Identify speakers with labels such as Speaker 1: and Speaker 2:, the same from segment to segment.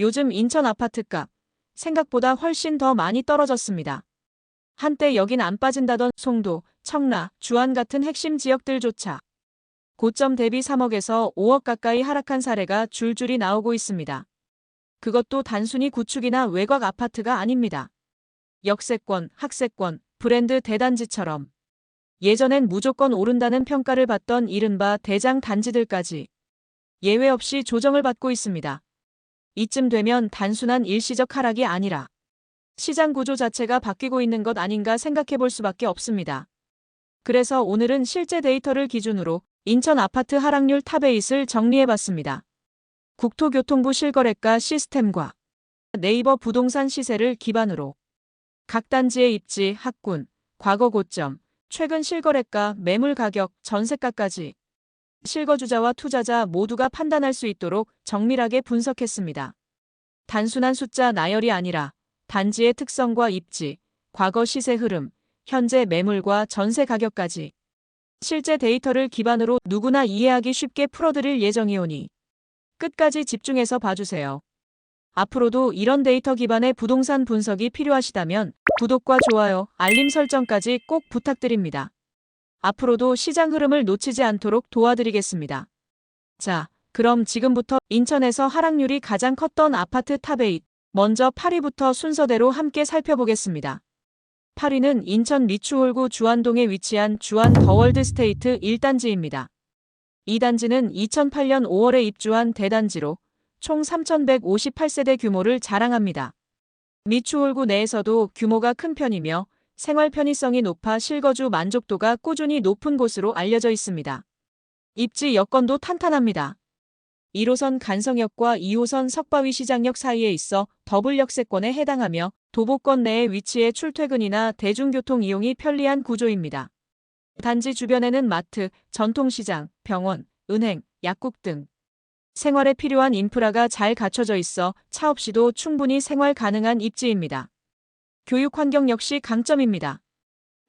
Speaker 1: 요즘 인천 아파트값 생각보다 훨씬 더 많이 떨어졌습니다. 한때 여긴 안 빠진다던 송도, 청라, 주안 같은 핵심 지역들조차 고점 대비 3억에서 5억 가까이 하락한 사례가 줄줄이 나오고 있습니다. 그것도 단순히 구축이나 외곽 아파트가 아닙니다. 역세권, 학세권, 브랜드 대단지처럼 예전엔 무조건 오른다는 평가를 받던 이른바 대장 단지들까지 예외 없이 조정을 받고 있습니다. 이쯤 되면 단순한 일시적 하락이 아니라 시장 구조 자체가 바뀌고 있는 것 아닌가 생각해 볼 수밖에 없습니다. 그래서 오늘은 실제 데이터를 기준으로 인천 아파트 하락률 탑에잇을 정리해 봤습니다. 국토교통부 실거래가 시스템과 네이버 부동산 시세를 기반으로 각 단지의 입지, 학군, 과거 고점, 최근 실거래가, 매물 가격, 전세가까지 실거주자와 투자자 모두가 판단할 수 있도록 정밀하게 분석했습니다. 단순한 숫자 나열이 아니라 단지의 특성과 입지, 과거 시세 흐름, 현재 매물과 전세 가격까지 실제 데이터를 기반으로 누구나 이해하기 쉽게 풀어드릴 예정이오니 끝까지 집중해서 봐주세요. 앞으로도 이런 데이터 기반의 부동산 분석이 필요하시다면 구독과 좋아요, 알림 설정까지 꼭 부탁드립니다. 앞으로도 시장 흐름을 놓치지 않도록 도와드리겠습니다. 자, 그럼 지금부터 인천에서 하락률이 가장 컸던 아파트 탑8 먼저 8위부터 순서대로 함께 살펴보겠습니다. 8위는 인천 미추홀구 주안동에 위치한 주안 더월드 스테이트 1단지입니다. 이 단지는 2008년 5월에 입주한 대단지로 총 3,158세대 규모를 자랑합니다. 미추홀구 내에서도 규모가 큰 편이며 생활 편의성이 높아 실거주 만족도가 꾸준히 높은 곳으로 알려져 있습니다. 입지 여건도 탄탄합니다. 1호선 간성역과 2호선 석바위 시장역 사이에 있어 더블 역세권에 해당하며 도보권 내에 위치해 출퇴근이나 대중교통 이용이 편리한 구조입니다. 단지 주변에는 마트, 전통시장, 병원, 은행, 약국 등 생활에 필요한 인프라가 잘 갖춰져 있어 차 없이도 충분히 생활 가능한 입지입니다. 교육 환경 역시 강점입니다.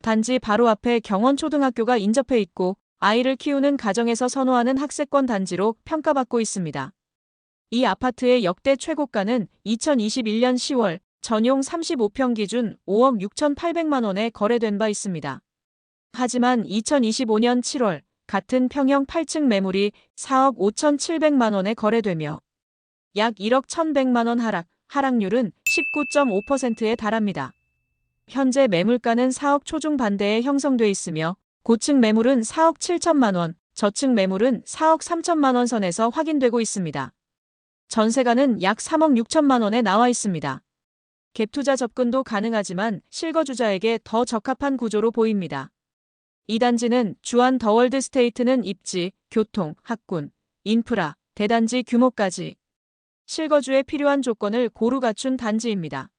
Speaker 1: 단지 바로 앞에 경원초등학교가 인접해 있고 아이를 키우는 가정에서 선호하는 학세권 단지로 평가받고 있습니다. 이 아파트의 역대 최고가는 2021년 10월 전용 35평 기준 5억 6,800만 원에 거래된 바 있습니다. 하지만 2025년 7월 같은 평형 8층 매물이 4억 5,700만 원에 거래되며 약 1억 1,100만 원 하락, 하락률은 19.5%에 달합니다. 현재 매물가는 4억 초중 반대에 형성돼 있으며 고층 매물은 4억 7천만 원, 저층 매물은 4억 3천만 원 선에서 확인되고 있습니다. 전세가는 약 3억 6천만 원에 나와 있습니다. 갭투자 접근도 가능하지만 실거주자에게 더 적합한 구조로 보입니다. 이 단지는 주안 더월드 스테이트는 입지, 교통, 학군, 인프라, 대단지 규모까지 실거주에 필요한 조건을 고루 갖춘 단지입니다.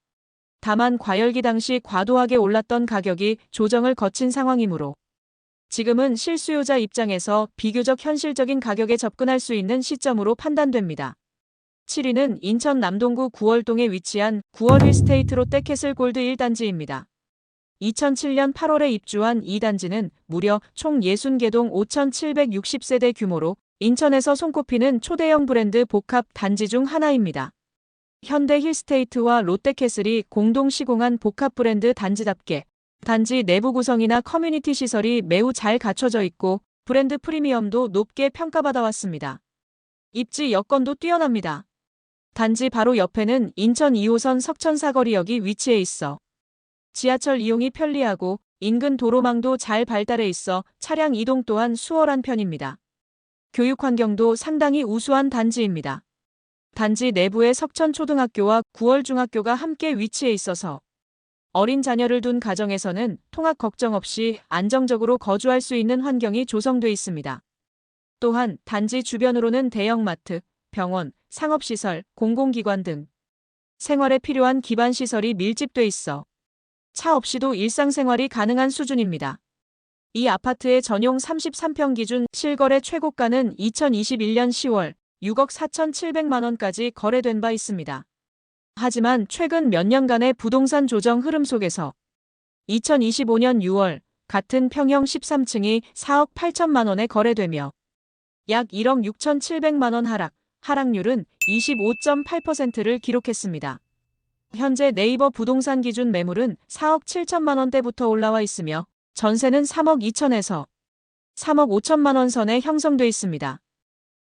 Speaker 1: 다만 과열기 당시 과도하게 올랐던 가격이 조정을 거친 상황이므로 지금은 실수요자 입장에서 비교적 현실적인 가격에 접근할 수 있는 시점으로 판단됩니다. 7위는 인천 남동구 9월동에 위치한 9월 힐스테이트 롯데캐슬 골드 1단지입니다. 2007년 8월에 입주한 이 단지는 무려 총 60개동 5,760세대 규모로 인천에서 손꼽히는 초대형 브랜드 복합 단지 중 하나입니다. 현대 힐스테이트와 롯데캐슬이 공동 시공한 복합 브랜드 단지답게 단지 내부 구성이나 커뮤니티 시설이 매우 잘 갖춰져 있고 브랜드 프리미엄도 높게 평가받아 왔습니다. 입지 여건도 뛰어납니다. 단지 바로 옆에는 인천 2호선 석천사거리역이 위치해 있어 지하철 이용이 편리하고 인근 도로망도 잘 발달해 있어 차량 이동 또한 수월한 편입니다. 교육 환경도 상당히 우수한 단지입니다. 단지 내부에 석천초등학교와 9월 중학교가 함께 위치해 있어서 어린 자녀를 둔 가정에서는 통학 걱정 없이 안정적으로 거주할 수 있는 환경이 조성돼 있습니다. 또한 단지 주변으로는 대형마트, 병원, 상업시설, 공공기관 등 생활에 필요한 기반 시설이 밀집돼 있어 차 없이도 일상생활이 가능한 수준입니다. 이 아파트의 전용 33평 기준 실거래 최고가는 2021년 10월 6억 4,700만 원까지 거래된 바 있습니다. 하지만 최근 몇 년간의 부동산 조정 흐름 속에서 2025년 6월 같은 평형 13층이 4억 8천만 원에 거래되며 약 1억 6,700만 원 하락, 하락률은 25.8%를 기록했습니다. 현재 네이버 부동산 기준 매물은 4억 7천만 원대부터 올라와 있으며 전세는 3억 2천에서 3억 5천만 원 선에 형성돼 있습니다.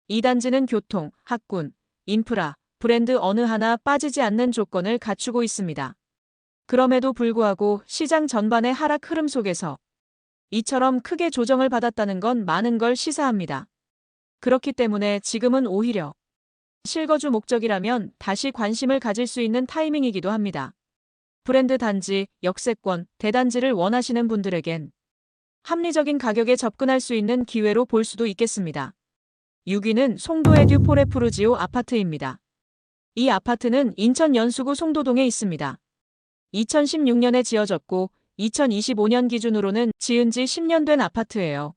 Speaker 1: 이 단지는 교통, 학군, 인프라, 브랜드 어느 하나 빠지지 않는 조건을 갖추고 있습니다. 그럼에도 불구하고 시장 전반의 하락 흐름 속에서 이처럼 크게 조정을 받았다는 건 많은 걸 시사합니다. 그렇기 때문에 지금은 오히려 실거주 목적이라면 다시 관심을 가질 수 있는 타이밍이기도 합니다. 브랜드 단지, 역세권, 대단지를 원하시는 분들에겐 합리적인 가격에 접근할 수 있는 기회로 볼 수도 있겠습니다. 6위는 송도의 듀포레프루지오 아파트입니다. 이 아파트는 인천 연수구 송도동에 있습니다. 2016년에 지어졌고 2025년 기준으로는 지은 지 10년 된 아파트예요.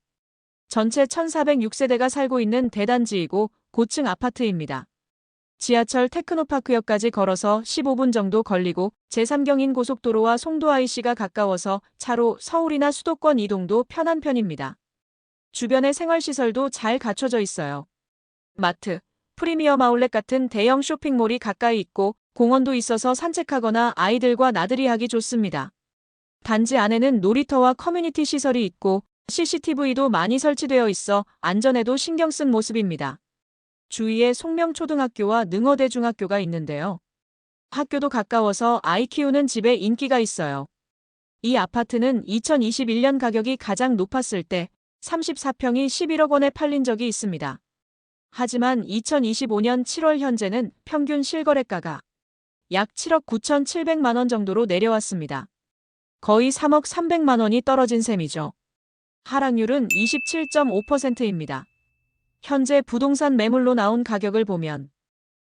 Speaker 1: 전체 1406세대가 살고 있는 대단지이고 고층 아파트입니다. 지하철 테크노파크역까지 걸어서 15분 정도 걸리고 제3경인 고속도로와 송도 IC가 가까워서 차로 서울이나 수도권 이동도 편한 편입니다. 주변의 생활시설도 잘 갖춰져 있어요. 마트, 프리미엄 아울렛 같은 대형 쇼핑몰이 가까이 있고 공원도 있어서 산책하거나 아이들과 나들이 하기 좋습니다. 단지 안에는 놀이터와 커뮤니티 시설이 있고 CCTV도 많이 설치되어 있어 안전에도 신경 쓴 모습입니다. 주위에 송명초등학교와 능어대중학교가 있는데요. 학교도 가까워서 아이 키우는 집에 인기가 있어요. 이 아파트는 2021년 가격이 가장 높았을 때 34평이 11억 원에 팔린 적이 있습니다. 하지만 2025년 7월 현재는 평균 실거래가가 약 7억 9,700만 원 정도로 내려왔습니다. 거의 3억 300만 원이 떨어진 셈이죠. 하락률은 27.5%입니다. 현재 부동산 매물로 나온 가격을 보면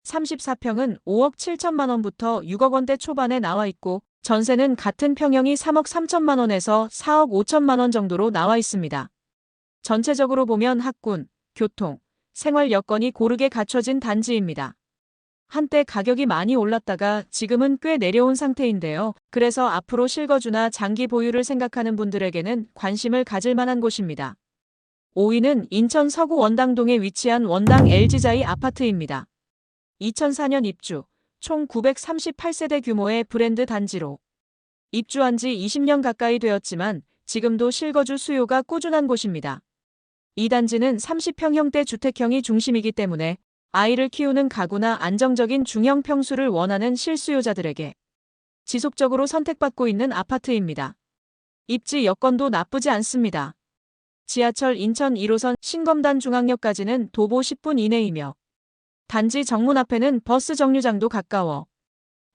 Speaker 1: 34평은 5억 7천만 원부터 6억 원대 초반에 나와 있고 전세는 같은 평형이 3억 3천만 원에서 4억 5천만 원 정도로 나와 있습니다. 전체적으로 보면 학군, 교통, 생활 여건이 고르게 갖춰진 단지입니다. 한때 가격이 많이 올랐다가 지금은 꽤 내려온 상태인데요. 그래서 앞으로 실거주나 장기 보유를 생각하는 분들에게는 관심을 가질 만한 곳입니다. 5위는 인천 서구 원당동에 위치한 원당 LG자이 아파트입니다. 2004년 입주, 총 938세대 규모의 브랜드 단지로 입주한 지 20년 가까이 되었지만 지금도 실거주 수요가 꾸준한 곳입니다. 이 단지는 30평형대 주택형이 중심이기 때문에 아이를 키우는 가구나 안정적인 중형 평수를 원하는 실수요자들에게 지속적으로 선택받고 있는 아파트입니다. 입지 여건도 나쁘지 않습니다. 지하철 인천 1호선 신검단 중앙역까지는 도보 10분 이내이며 단지 정문 앞에는 버스 정류장도 가까워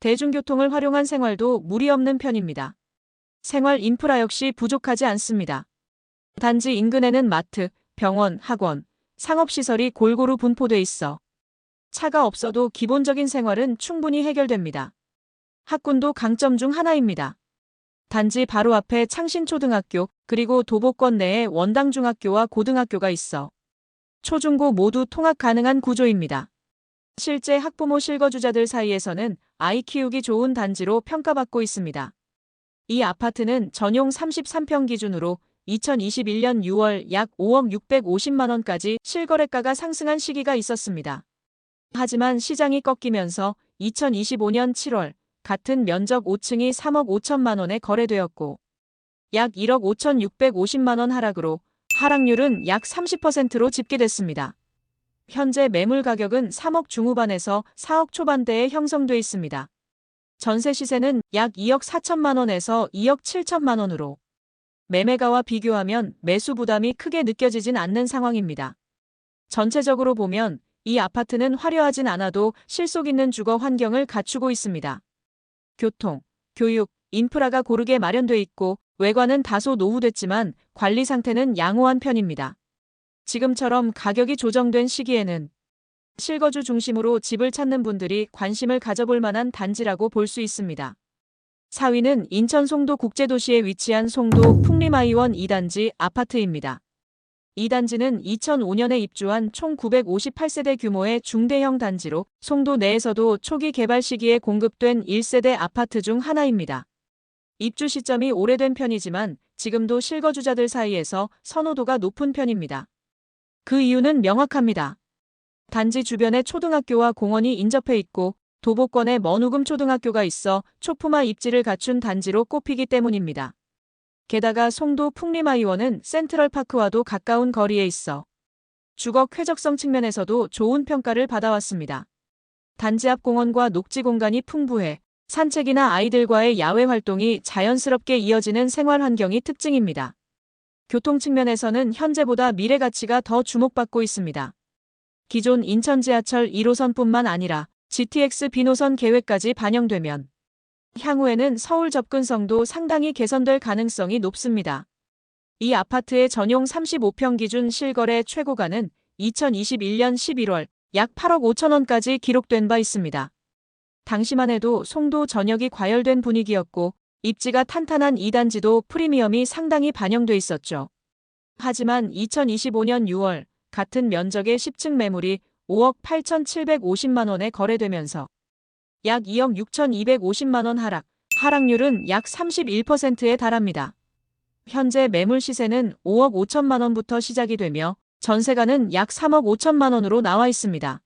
Speaker 1: 대중교통을 활용한 생활도 무리 없는 편입니다. 생활 인프라 역시 부족하지 않습니다. 단지 인근에는 마트, 병원, 학원, 상업시설이 골고루 분포돼 있어 차가 없어도 기본적인 생활은 충분히 해결됩니다. 학군도 강점 중 하나입니다. 단지 바로 앞에 창신초등학교 그리고 도보권 내에 원당중학교와 고등학교가 있어 초중고 모두 통학 가능한 구조입니다. 실제 학부모 실거주자들 사이에서는 아이 키우기 좋은 단지로 평가받고 있습니다. 이 아파트는 전용 33평 기준으로 2021년 6월 약 5억 650만 원까지 실거래가가 상승한 시기가 있었습니다. 하지만 시장이 꺾이면서 2025년 7월 같은 면적 5층이 3억 5천만 원에 거래되었고 약 1억 5,650만 원 하락으로 하락률은 약 30%로 집계됐습니다. 현재 매물 가격은 3억 중후반에서 4억 초반대에 형성돼 있습니다. 전세 시세는 약 2억 4천만 원에서 2억 7천만 원으로 매매가와 비교하면 매수 부담이 크게 느껴지진 않는 상황입니다. 전체적으로 보면 이 아파트는 화려하진 않아도 실속 있는 주거 환경을 갖추고 있습니다. 교통, 교육, 인프라가 고르게 마련돼 있고 외관은 다소 노후됐지만 관리 상태는 양호한 편입니다. 지금처럼 가격이 조정된 시기에는 실거주 중심으로 집을 찾는 분들이 관심을 가져볼 만한 단지라고 볼 수 있습니다. 4위는 인천 송도 국제도시에 위치한 송도 풍림아이원 2단지 아파트입니다. 이 단지는 2005년에 입주한 총 958세대 규모의 중대형 단지로 송도 내에서도 초기 개발 시기에 공급된 1세대 아파트 중 하나입니다. 입주 시점이 오래된 편이지만 지금도 실거주자들 사이에서 선호도가 높은 편입니다. 그 이유는 명확합니다. 단지 주변에 초등학교와 공원이 인접해 있고 도보권에 머누금 초등학교가 있어 초품화 입지를 갖춘 단지로 꼽히기 때문입니다. 게다가 송도 풍림하이원은 센트럴파크와도 가까운 거리에 있어 주거 쾌적성 측면에서도 좋은 평가를 받아왔습니다. 단지 앞 공원과 녹지 공간이 풍부해 산책이나 아이들과의 야외 활동이 자연스럽게 이어지는 생활 환경이 특징입니다. 교통 측면에서는 현재보다 미래 가치가 더 주목받고 있습니다. 기존 인천 지하철 1호선뿐만 아니라 GTX 비노선 계획까지 반영되면 향후에는 서울 접근성도 상당히 개선될 가능성이 높습니다. 이 아파트의 전용 35평 기준 실거래 최고가는 2021년 11월 약 8억 5천 원까지 기록된 바 있습니다. 당시만 해도 송도 전역이 과열된 분위기였고 입지가 탄탄한 2단지도 프리미엄이 상당히 반영돼 있었죠. 하지만 2025년 6월 같은 면적의 10층 매물이 5억 8,750만 원에 거래되면서 약 2억 6,250만 원 하락, 하락률은 약 31%에 달합니다. 현재 매물 시세는 5억 5천만 원부터 시작이 되며 전세가는 약 3억 5천만 원으로 나와 있습니다.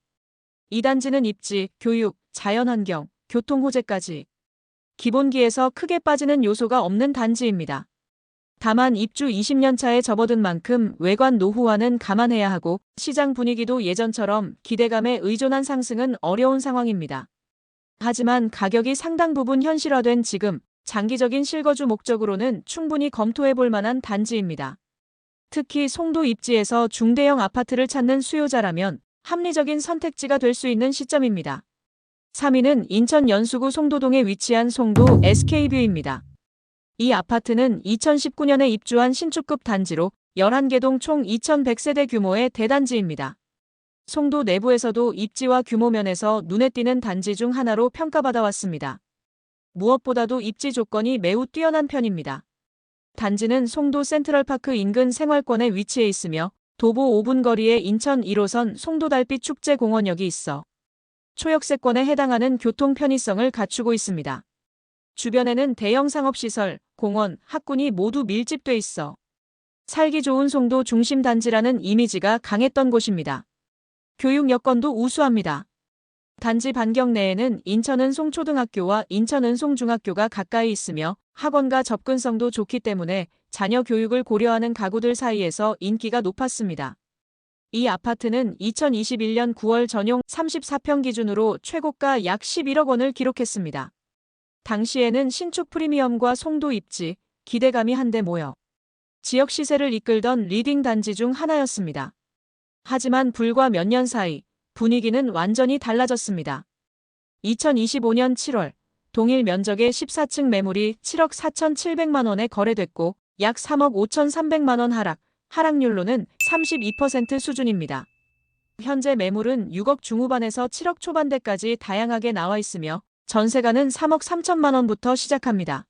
Speaker 1: 이 단지는 입지, 교육, 자연환경, 교통 호재까지 기본기에서 크게 빠지는 요소가 없는 단지입니다. 다만 입주 20년 차에 접어든 만큼 외관 노후화는 감안해야 하고 시장 분위기도 예전처럼 기대감에 의존한 상승은 어려운 상황입니다. 하지만 가격이 상당 부분 현실화된 지금 장기적인 실거주 목적으로는 충분히 검토해 볼 만한 단지입니다. 특히 송도 입지에서 중대형 아파트를 찾는 수요자라면 합리적인 선택지가 될 수 있는 시점입니다. 3위는 인천 연수구 송도동에 위치한 송도 SK뷰입니다. 이 아파트는 2019년에 입주한 신축급 단지로 11개 동 총 2,100세대 규모의 대단지입니다. 송도 내부에서도 입지와 규모 면에서 눈에 띄는 단지 중 하나로 평가받아 왔습니다. 무엇보다도 입지 조건이 매우 뛰어난 편입니다. 단지는 송도 센트럴파크 인근 생활권에 위치해 있으며 도보 5분 거리에 인천 1호선 송도달빛 축제공원역이 있어 초역세권에 해당하는 교통 편의성을 갖추고 있습니다. 주변에는 대형 상업시설, 공원, 학군이 모두 밀집돼 있어 살기 좋은 송도 중심 단지라는 이미지가 강했던 곳입니다. 교육 여건도 우수합니다. 단지 반경 내에는 인천은 송 초등학교와 인천은 송 중학교가 가까이 있으며 학원과 접근성도 좋기 때문에 자녀 교육을 고려하는 가구들 사이에서 인기가 높았습니다. 이 아파트는 2021년 9월 전용 34평 기준으로 최고가 약 11억 원을 기록했습니다. 당시에는 신축 프리미엄과 송도 입지, 기대감이 한데 모여 지역 시세를 이끌던 리딩 단지 중 하나였습니다. 하지만 불과 몇 년 사이 분위기는 완전히 달라졌습니다. 2025년 7월 동일 면적의 14층 매물이 7억 4,700만 원에 거래됐고 약 3억 5,300만 원 하락, 하락률로는 32% 수준입니다. 현재 매물은 6억 중후반에서 7억 초반대까지 다양하게 나와 있으며 전세가는 3억 3천만 원부터 시작합니다.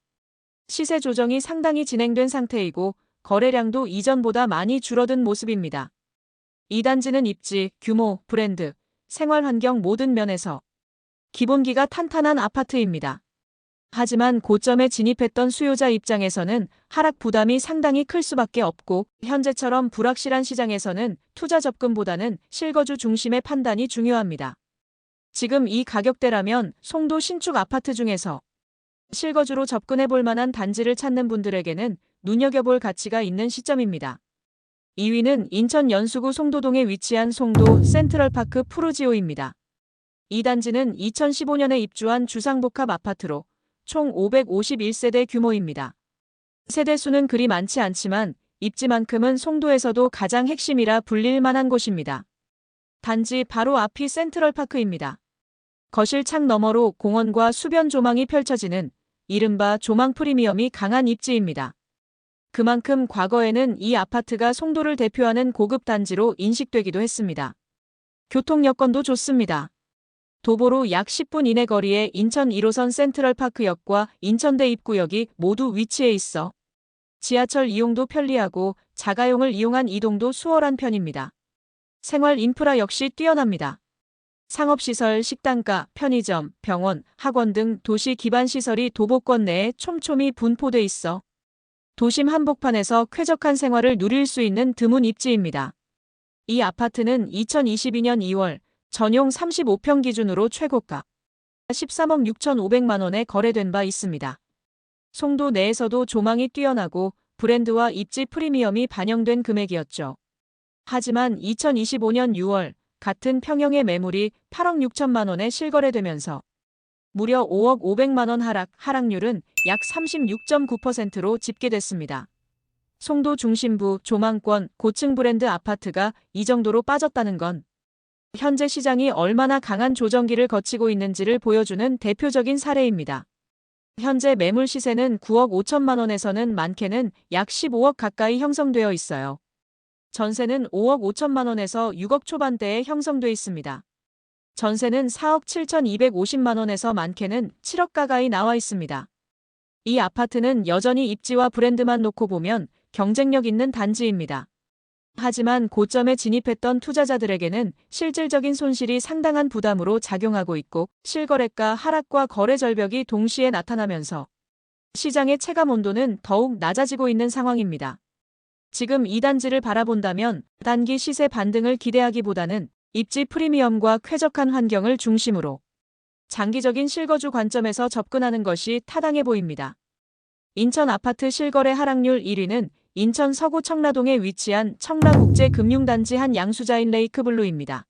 Speaker 1: 시세 조정이 상당히 진행된 상태이고 거래량도 이전보다 많이 줄어든 모습입니다. 이 단지는 입지, 규모, 브랜드, 생활 환경 모든 면에서 기본기가 탄탄한 아파트입니다. 하지만 고점에 진입했던 수요자 입장에서는 하락 부담이 상당히 클 수밖에 없고 현재처럼 불확실한 시장에서는 투자 접근보다는 실거주 중심의 판단이 중요합니다. 지금 이 가격대라면 송도 신축 아파트 중에서 실거주로 접근해 볼 만한 단지를 찾는 분들에게는 눈여겨볼 가치가 있는 시점입니다. 2위는 인천 연수구 송도동에 위치한 송도 센트럴파크 푸르지오입니다. 이 단지는 2015년에 입주한 주상복합 아파트로 총 551세대 규모입니다. 세대수는 그리 많지 않지만 입지만큼은 송도에서도 가장 핵심이라 불릴 만한 곳입니다. 단지 바로 앞이 센트럴파크입니다. 거실 창 너머로 공원과 수변 조망이 펼쳐지는 이른바 조망 프리미엄이 강한 입지입니다. 그만큼 과거에는 이 아파트가 송도를 대표하는 고급 단지로 인식되기도 했습니다. 교통 여건도 좋습니다. 도보로 약 10분 이내 거리에 인천 1호선 센트럴파크역과 인천대 입구역이 모두 위치해 있어 지하철 이용도 편리하고 자가용을 이용한 이동도 수월한 편입니다. 생활 인프라 역시 뛰어납니다. 상업시설, 식당가, 편의점, 병원, 학원 등 도시 기반 시설이 도보권 내에 촘촘히 분포돼 있어 도심 한복판에서 쾌적한 생활을 누릴 수 있는 드문 입지입니다. 이 아파트는 2022년 2월 전용 35평 기준으로 최고가 13억 6,500만 원에 거래된 바 있습니다. 송도 내에서도 조망이 뛰어나고 브랜드와 입지 프리미엄이 반영된 금액이었죠. 하지만 2025년 6월 같은 평형의 매물이 8억 6천만 원에 실거래되면서 무려 5억 500만 원 하락, 하락률은 약 36.9%로 집계됐습니다. 송도 중심부 조망권 고층 브랜드 아파트가 이 정도로 빠졌다는 건 현재 시장이 얼마나 강한 조정기를 거치고 있는지를 보여주는 대표적인 사례입니다. 현재 매물 시세는 9억 5천만 원에서는 많게는 약 15억 가까이 형성되어 있어요. 전세는 5억 5천만 원에서 6억 초반대에 형성돼 있습니다. 전세는 4억 7,250만 원에서 많게는 7억 가까이 나와 있습니다. 이 아파트는 여전히 입지와 브랜드만 놓고 보면 경쟁력 있는 단지입니다. 하지만 고점에 진입했던 투자자들에게는 실질적인 손실이 상당한 부담으로 작용하고 있고 실거래가 하락과 거래 절벽이 동시에 나타나면서 시장의 체감 온도는 더욱 낮아지고 있는 상황입니다. 지금 이 단지를 바라본다면 단기 시세 반등을 기대하기보다는 입지 프리미엄과 쾌적한 환경을 중심으로 장기적인 실거주 관점에서 접근하는 것이 타당해 보입니다. 인천 아파트 실거래 하락률 1위는 인천 서구 청라동에 위치한 청라국제금융단지 한 양수자인 레이크블루입니다.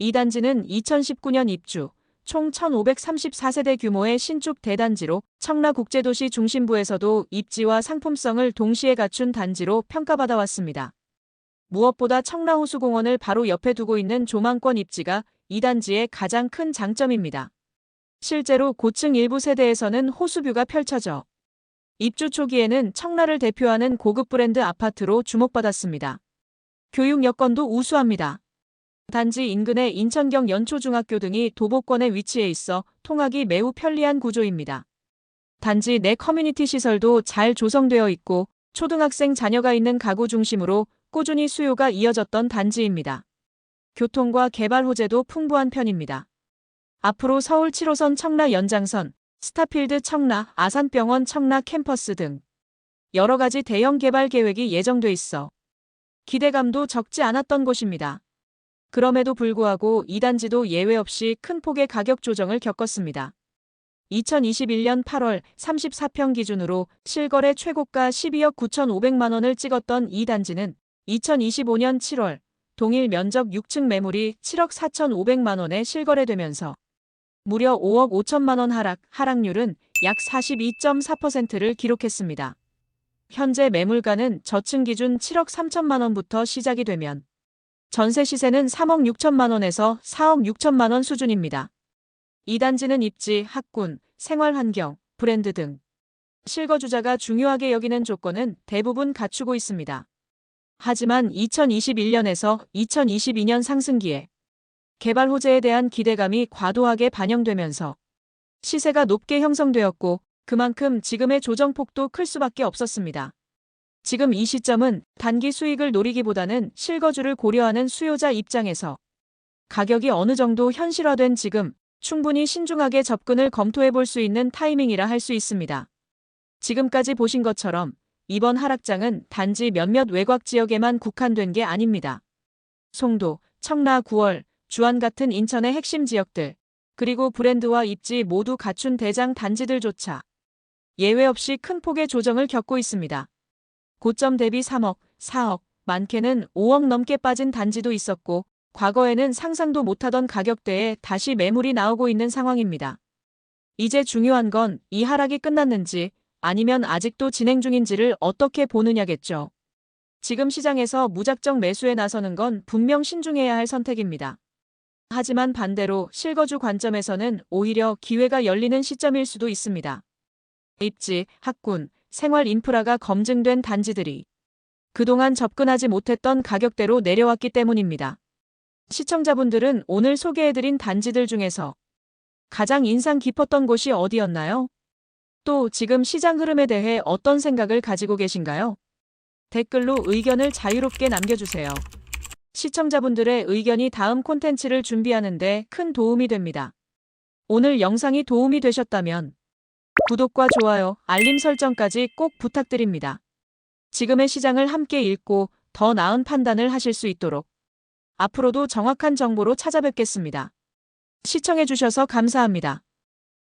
Speaker 1: 이 단지는 2019년 입주, 총 1534세대 규모의 신축 대단지로 청라국제도시 중심부에서도 입지와 상품성을 동시에 갖춘 단지로 평가받아왔습니다. 무엇보다 청라호수공원을 바로 옆에 두고 있는 조망권 입지가 이 단지의 가장 큰 장점입니다. 실제로 고층 일부 세대에서는 호수뷰가 펼쳐져 입주 초기에는 청라를 대표하는 고급 브랜드 아파트로 주목받았습니다. 교육 여건도 우수합니다. 단지 인근에 인천경 연초중학교 등이 도보권에 위치해 있어 통학이 매우 편리한 구조입니다. 단지 내 커뮤니티 시설도 잘 조성되어 있고 초등학생 자녀가 있는 가구 중심으로 꾸준히 수요가 이어졌던 단지입니다. 교통과 개발 호재도 풍부한 편입니다. 앞으로 서울 7호선 청라 연장선, 스타필드 청라, 아산병원 청라 캠퍼스 등 여러 가지 대형 개발 계획이 예정돼 있어 기대감도 적지 않았던 곳입니다. 그럼에도 불구하고 이 단지도 예외 없이 큰 폭의 가격 조정을 겪었습니다. 2021년 8월 34평 기준으로 실거래 최고가 12억 9,500만 원을 찍었던 이 단지는 2025년 7월 동일 면적 6층 매물이 7억 4,500만 원에 실거래되면서 무려 5억 5천만 원 하락, 하락률은 약 42.4%를 기록했습니다. 현재 매물가는 저층 기준 7억 3천만 원부터 시작이 되면 전세 시세는 3억 6천만 원에서 4억 6천만 원 수준입니다. 이 단지는 입지, 학군, 생활환경, 브랜드 등 실거주자가 중요하게 여기는 조건은 대부분 갖추고 있습니다. 하지만 2021년에서 2022년 상승기에 개발 호재에 대한 기대감이 과도하게 반영되면서 시세가 높게 형성되었고 그만큼 지금의 조정폭도 클 수밖에 없었습니다. 지금 이 시점은 단기 수익을 노리기보다는 실거주를 고려하는 수요자 입장에서 가격이 어느 정도 현실화된 지금 충분히 신중하게 접근을 검토해 볼 수 있는 타이밍이라 할 수 있습니다. 지금까지 보신 것처럼 이번 하락장은 단지 몇몇 외곽 지역에만 국한된 게 아닙니다. 송도, 청라 9월, 주안 같은 인천의 핵심 지역들, 그리고 브랜드와 입지 모두 갖춘 대장 단지들조차 예외 없이 큰 폭의 조정을 겪고 있습니다. 고점 대비 3억, 4억, 많게는 5억 넘게 빠진 단지도 있었고 과거에는 상상도 못하던 가격대에 다시 매물이 나오고 있는 상황입니다. 이제 중요한 건 이 하락이 끝났는지 아니면 아직도 진행 중인지를 어떻게 보느냐겠죠. 지금 시장에서 무작정 매수에 나서는 건 분명 신중해야 할 선택입니다. 하지만 반대로 실거주 관점에서는 오히려 기회가 열리는 시점일 수도 있습니다. 입지, 학군, 생활 인프라가 검증된 단지들이 그동안 접근하지 못했던 가격대로 내려왔기 때문입니다. 시청자분들은 오늘 소개해드린 단지들 중에서 가장 인상 깊었던 곳이 어디였나요? 또 지금 시장 흐름에 대해 어떤 생각을 가지고 계신가요? 댓글로 의견을 자유롭게 남겨주세요. 시청자분들의 의견이 다음 콘텐츠를 준비하는데 큰 도움이 됩니다. 오늘 영상이 도움이 되셨다면 구독과 좋아요, 알림 설정까지 꼭 부탁드립니다. 지금의 시장을 함께 읽고 더 나은 판단을 하실 수 있도록 앞으로도 정확한 정보로 찾아뵙겠습니다. 시청해주셔서 감사합니다.